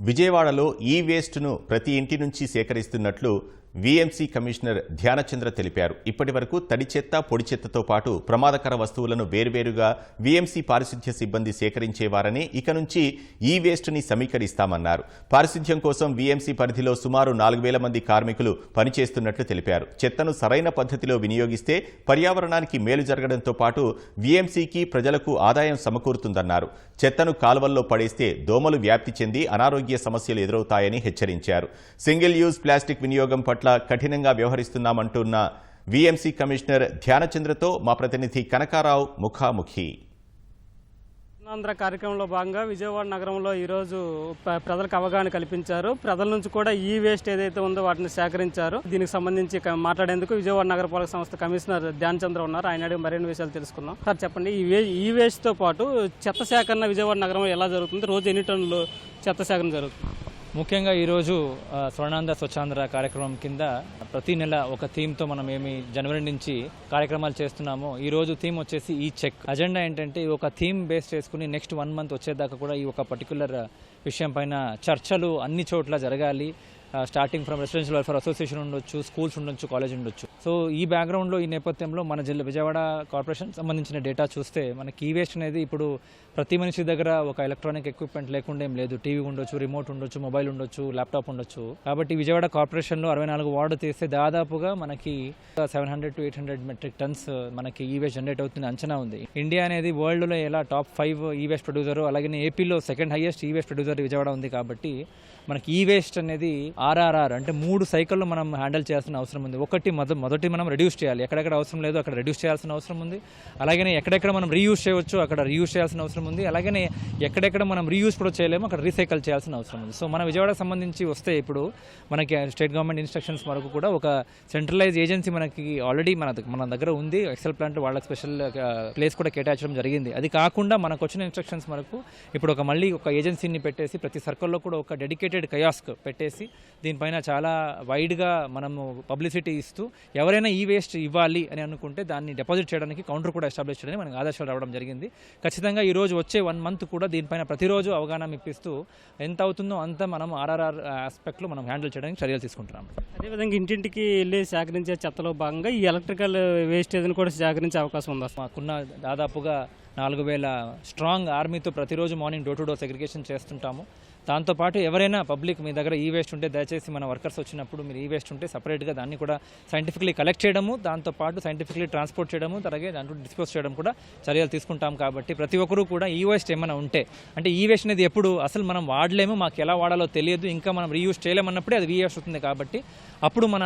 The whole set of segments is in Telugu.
విజయవాడలో ఈ వేస్ట్ను ప్రతి ఇంటి నుంచి సేకరిస్తున్నట్లు వీఎంసీ కమిషనర్ ధ్యానచంద్ర తెలిపారు. ఇప్పటి వరకు తడి చెత్త పొడి చెత్తతో పాటు ప్రమాదకర వస్తువులను వేర్వేరుగా వీఎంసీ పారిశుధ్య సిబ్బంది సేకరించేవారని ఇక నుంచి ఈ వేస్ట్ని సమీకరిస్తామన్నారు. పారిశుధ్యం కోసం వీఎంసీ పరిధిలో సుమారు నాలుగు వేల మంది కార్మికులు పనిచేస్తున్నట్లు తెలిపారు. చెత్తను సరైన పద్ధతిలో వినియోగిస్తే పర్యావరణానికి మేలు జరగడంతో పాటు వీఎంసీకి ప్రజలకు ఆదాయం సమకూరుతుందన్నారు. చెత్తను కాలువల్లో పడేస్తే దోమలు వ్యాప్తి చెంది అనారోగ్య సమస్యలు ఎదురవుతాయని హెచ్చరించారు. సింగిల్ యూజ్ ప్లాస్టిక్ వినియోగం పట్ల కఠినంగా వ్యవహరిస్తున్నామంటున్న వీఎంసీ కమిషనర్ ధ్యానచంద్రతో మా ప్రతినిధి కనకారావు ముఖాముఖి. ఆంధ్ర కార్యక్రమంలో భాగంగా విజయవాడ నగరంలో ఈరోజు ప్ర- ప్రజలకు అవగాహన కల్పించారు. ప్రజల నుంచి కూడా ఈ వేస్ట్ ఏదైతే ఉందో వాటిని సేకరించారు. దీనికి సంబంధించి మాట్లాడేందుకు విజయవాడ నగరపాలక సంస్థ కమిషనర్ ధ్యాన్ చంద్ర ఉన్నారు. ఆయన అడిగి మరిన్ని విషయాలు తెలుసుకుందాం. సార్ చెప్పండి. ఈ వే ఈ వేస్ట్తో పాటు చెత్త సేకరణ విజయవాడ నగరంలో ఎలా జరుగుతుంది? రోజు ఎన్ని టన్నులు చెత్త సేకరణ జరుగుతుంది? ముఖ్యంగా ఈరోజు ఆ, స్వర్ణాంధ్ర స్వచ్ఛాంధ్ర కార్యక్రమం కింద ప్రతి నెల ఒక థీమ్తో మనం ఏమి జనవరి నుంచి కార్యక్రమాలు చేస్తున్నామో ఈ రోజు థీమ్ వచ్చేసి ఈ చెక్. అజెండా ఏంటంటే ఈ ఒక థీమ్ బేస్ చేసుకుని నెక్స్ట్ వన్ మంత్ వచ్చేదాకా కూడా ఈ ఒక పర్టికులర్ విషయం పైన చర్చలు అన్ని చోట్ల జరగాలి. Starting from residential welfare association ఉండొచ్చు స్కూల్స్ ఉండొచ్చు కాలేజ్ ఉండొచ్చు. సో ఈ బ్యాక్గ్రౌండ్లో ఈ నేపథ్యంలో మన జిల్లా విజయవాడ కార్పొరేషన్ సంబంధించిన డేటా చూస్తే మనకి ఈ వేస్ట్ అనేది ఇప్పుడు ప్రతి మనిషి దగ్గర ఒక ఎలక్ట్రానిక్ ఎక్విప్మెంట్ లేకుండా ఏం లేదు. టీవీ ఉండొచ్చు రిమోట్ ఉండొచ్చు మొబైల్ ఉండొచ్చు ల్యాప్టాప్ ఉండొచ్చు. కాబట్టి విజయవాడ కార్పొరేషన్లో అరవై నాలుగు వార్డు తీస్తే దాదాపుగా మనకి seven hundred to eight hundred metric tons మనకి ఈ వేస్ట్ జనరేట్ అవుతుంది అంచనా ఉంది. ఇండియా అనేది వరల్డ్లో ఎలా టాప్ ఫైవ్ ఈ వేస్ట్ ప్రొడ్యూసర్ అలాగే ఏపీలో సెకండ్ హైయెస్ట్ ఈ వేస్ట్ ప్రొడ్యూసర్ విజయవాడ ఉంది కాబట్టి మనకి e ఈ వేస్ట్ అనేది ఆర్ఆర్ఆర్ అంటే మూడు సైకిల్లో మనం హ్యాండిల్ చేయాల్సిన అవసరం ఉంది. ఒకటి మొద మొదటి మనం రెడ్యూస్ చేయాలి. ఎక్కడెక్కడ అవసరం లేదు అక్కడ రెడ్యూస్ చేయాల్సిన అవసరం ఉంది. అలాగనే ఎక్కడెక్కడ మనం రీయూస్ చేయవచ్చు అక్కడ రీయూస్ చేయాల్సిన అవసరం ఉంది. అలాగనే ఎక్కడెక్కడ మనం రీయూస్ కూడా చేయలేము అక్కడ రీసైకిల్ చేయాల్సిన అవసరం ఉంది. సో మన విజయవాడకు సంబంధించి వస్తే ఇప్పుడు మనకి స్టేట్ గవర్నమెంట్ ఇన్స్ట్రక్షన్స్ వరకు కూడా ఒక సెంట్రలైజ్ ఏజెన్సీ మనకి ఆల్రెడీ మన దగ్గ- మన దగ్గర ఉంది. ఎక్సెల్ ప్లాంట్ వాళ్ళకి స్పెషల్ ప్లేస్ కూడా కేటాయించడం జరిగింది. అది కాకుండా మనకు వచ్చిన ఇన్స్ట్రక్షన్స్ వరకు ఇప్పుడు ఒక మళ్ళీ ఒక ఏజెన్సీని పెట్టేసి ప్రతి సర్కిల్లో కూడా ఒక డెడికేటెడ్ కయాస్క్ పెట్టేసి దీనిపైన చాలా వైడ్గా మనము పబ్లిసిటీ ఇస్తూ ఎవరైనా ఈ వేస్ట్ ఇవ్వాలి అని అనుకుంటే దాన్ని డిపాజిట్ చేయడానికి కౌంటర్ కూడా ఎస్టాబ్లిష్ చేయడానికి మనకి ఆదేశాలు రావడం జరిగింది. ఖచ్చితంగా ఈ రోజు వచ్చే వన్ మంత్ కూడా దీనిపైన ప్రతిరోజు అవగాహన ఇప్పిస్తూ ఎంత అవుతుందో అంత మనం ఆర్ఆర్ఆర్ ఆస్పెక్ట్లో మనం హ్యాండిల్ చేయడానికి చర్యలు తీసుకుంటున్నాం అదేవిధంగా ఇంటింటికి వెళ్ళి సేకరించే చెత్తలో భాగంగా ఈ ఎలక్ట్రికల్ వేస్టేజ్ని కూడా సేకరించే అవకాశం ఉందా మాకున్న దాదాపుగా నాలుగు వేల స్ట్రాంగ్ ఆర్మీతో ప్రతిరోజు morning door to door segregation చేస్తుంటాము. దాంతోపాటు ఎవరైనా పబ్లిక్ మీ దగ్గర ఈ వేస్ట్ ఉంటే దయచేసి మన వర్కర్స్ వచ్చినప్పుడు మీరు ఈ వేస్ట్ ఉంటే సపరేట్గా దాన్ని కూడా సైంటిఫిక్లీ కలెక్ట్ చేయడము దాంతోపాటు సైంటిఫిక్లీ ట్రాన్స్పోర్ట్ చేయడము అలాగే దాంట్లో డిస్పోజ్ చేయడం కూడా చర్యలు తీసుకుంటాం కాబట్టి ప్రతి ఒక్కరూ కూడా ఈ వేస్ట్ ఏమైనా ఉంటే అంటే ఈ వేస్ట్ అనేది ఎప్పుడు అసలు మనం వాడలేము మాకు ఎలా వాడాలో తెలియదు ఇంకా మనం రీయూస్ చేయలేమన్నప్పుడే అది రీయూస్ అవుతుంది కాబట్టి అప్పుడు మన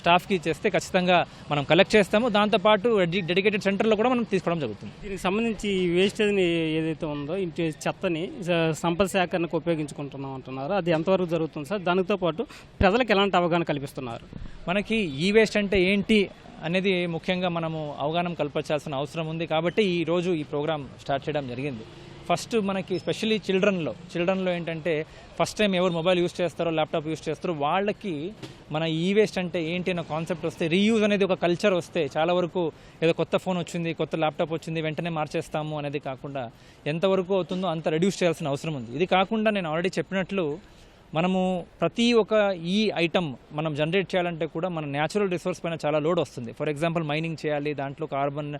స్టాఫ్కి చేస్తే ఖచ్చితంగా మనం కలెక్ట్ చేస్తాము. దాంతోపాటు డెడికేటెడ్ సెంటర్లో కూడా మనం తీసుకోవడం జరుగుతుంది. దీనికి సంబంధించి ఈ వేస్టేజ్ని ఏదైతే ఉందో ఇంటి చెత్తని సంపద సేకరణకు ఉపయోగించుకుంటున్నాం అంటున్నారు. అది ఎంతవరకు జరుగుతుంది సార్? దానితో పాటు ప్రజలకు ఎలాంటి అవగాహన కల్పిస్తున్నారు? మనకి ఈ వేస్ట్ అంటే ఏంటి అనేది ముఖ్యంగా మనము అవగాహన కల్పించాల్సిన అవసరం ఉంది కాబట్టి ఈ రోజు ఈ ప్రోగ్రామ్ స్టార్ట్ చేయడం జరిగింది. ఫస్ట్ మనకి స్పెషల్లీ చిల్డ్రన్లో చిల్డ్రన్లో ఏంటంటే ఫస్ట్ టైం ఎవరు మొబైల్ యూస్ చేస్తారో ల్యాప్టాప్ యూస్ చేస్తారో వాళ్ళకి మన ఈ వేస్ట్ అంటే ఏంటి అన్న కాన్సెప్ట్ వస్తే రీయూజ్ అనేది ఒక కల్చర్ వస్తే చాలా వరకు ఏదో కొత్త ఫోన్ వచ్చింది కొత్త ల్యాప్టాప్ వచ్చింది వెంటనే మార్చేస్తాము అనేది కాకుండా ఎంతవరకు అవుతుందో అంత రెడ్యూస్ చేయాల్సిన అవసరం ఉంది. ఇది కాకుండా నేను ఆల్రెడీ చెప్పినట్లు మనము ప్రతి ఒక్క ఈ ఐటమ్ మనం జనరేట్ చేయాలంటే కూడా మన న్యాచురల్ రిసోర్స్ పైన చాలా లోడ్ వస్తుంది. ఫర్ ఎగ్జాంపుల్ మైనింగ్ చేయాలి దాంట్లో కార్బన్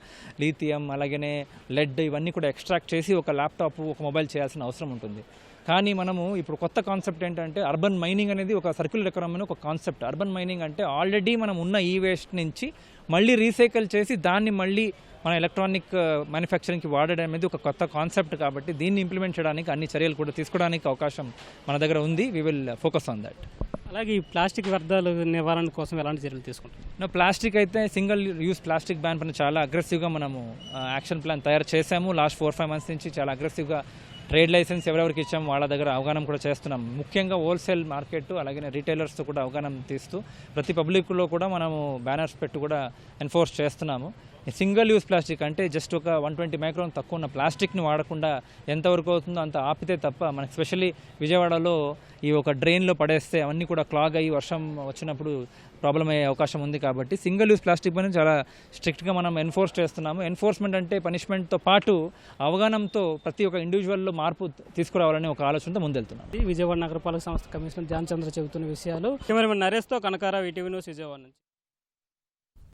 లీథియం అలాగనే లెడ్ ఇవన్నీ కూడా ఎక్స్ట్రాక్ట్ చేసి ఒక ల్యాప్టాప్ ఒక మొబైల్ చేయాల్సిన అవసరం ఉంటుంది. కానీ మనము ఇప్పుడు కొత్త కాన్సెప్ట్ ఏంటంటే అర్బన్ మైనింగ్ అనేది ఒక సర్క్యులర్ ఎకనామీ ఒక కాన్సెప్ట్. అర్బన్ మైనింగ్ అంటే ఆల్రెడీ మనం ఉన్న ఈ వేస్ట్ నుంచి మళ్ళీ రీసైకిల్ చేసి దాన్ని మళ్ళీ మన ఎలక్ట్రానిక్ మ్యానుఫ్యాక్చరింగ్కి వాడడం అనేది ఒక కొత్త కాన్సెప్ట్ కాబట్టి దీన్ని ఇంప్లిమెంట్ చేయడానికి అన్ని చర్యలు కూడా తీసుకోవడానికి అవకాశం మన దగ్గర ఉంది. We will focus on that అలాగే ఈ ప్లాస్టిక్ వ్యర్థాలు నివారణ కోసం ఎలాంటి చర్యలు తీసుకుంటారు? నా ప్లాస్టిక్ అయితే సింగిల్ యూస్ ప్లాస్టిక్ బ్యాన్ పైన చాలా అగ్రెసివ్గా మనము యాక్షన్ ప్లాన్ తయారు చేసాము లాస్ట్ ఫోర్ ఫైవ్ మంత్స్ నుంచి చాలా అగ్రెసివ్గా ట్రేడ్ లైసెన్స్ ఎవరెవరికి ఇచ్చాం వాళ్ళ దగ్గర అవగాహన కూడా చేస్తున్నాం. ముఖ్యంగా హోల్సేల్ మార్కెట్ అలాగే రీటైలర్స్తో కూడా అవగాహన తీస్తూ ప్రతి పబ్లిక్లో కూడా మనము బ్యానర్స్ పెట్టి కూడా ఎన్ఫోర్స్ చేస్తున్నాము. సింగిల్ యూస్ ప్లాస్టిక్ అంటే జస్ట్ ఒక వన్ ట్వంటీ మైక్రోన్ తక్కువ ఉన్న ప్లాస్టిక్ని వాడకుండా ఎంతవరకు అవుతుందో అంత ఆపితే తప్ప మనకి స్పెషల్లీ విజయవాడలో ఈ ఒక డ్రైన్లో పడేస్తే అవన్నీ కూడా క్లాగ్ అయ్యి వర్షం వచ్చినప్పుడు ప్రాబ్లం అయ్యే అవకాశం ఉంది కాబట్టి సింగిల్ యూస్ ప్లాస్టిక్ పైన చాలా స్ట్రిక్ట్గా మనం ఎన్ఫోర్స్ చేస్తున్నాము. ఎన్ఫోర్స్మెంట్ అంటే పనిష్మెంట్తో పాటు అవగాహనతో ప్రతి ఒక్క ఇండివిజువల్లో మార్పు తీసుకురావాలని ఒక ఆలోచనతో ముందెళ్తున్నాం. విజయవాడ నగరపాలక సంస్థ కమిషనర్ ధ్యాన్ చంద్ర చెబుతున్న విషయాలు. కెమెరామెన్ నరేష్తో కనకారావు ఈటీవీ న్యూస్ విజయవాడ నుంచి.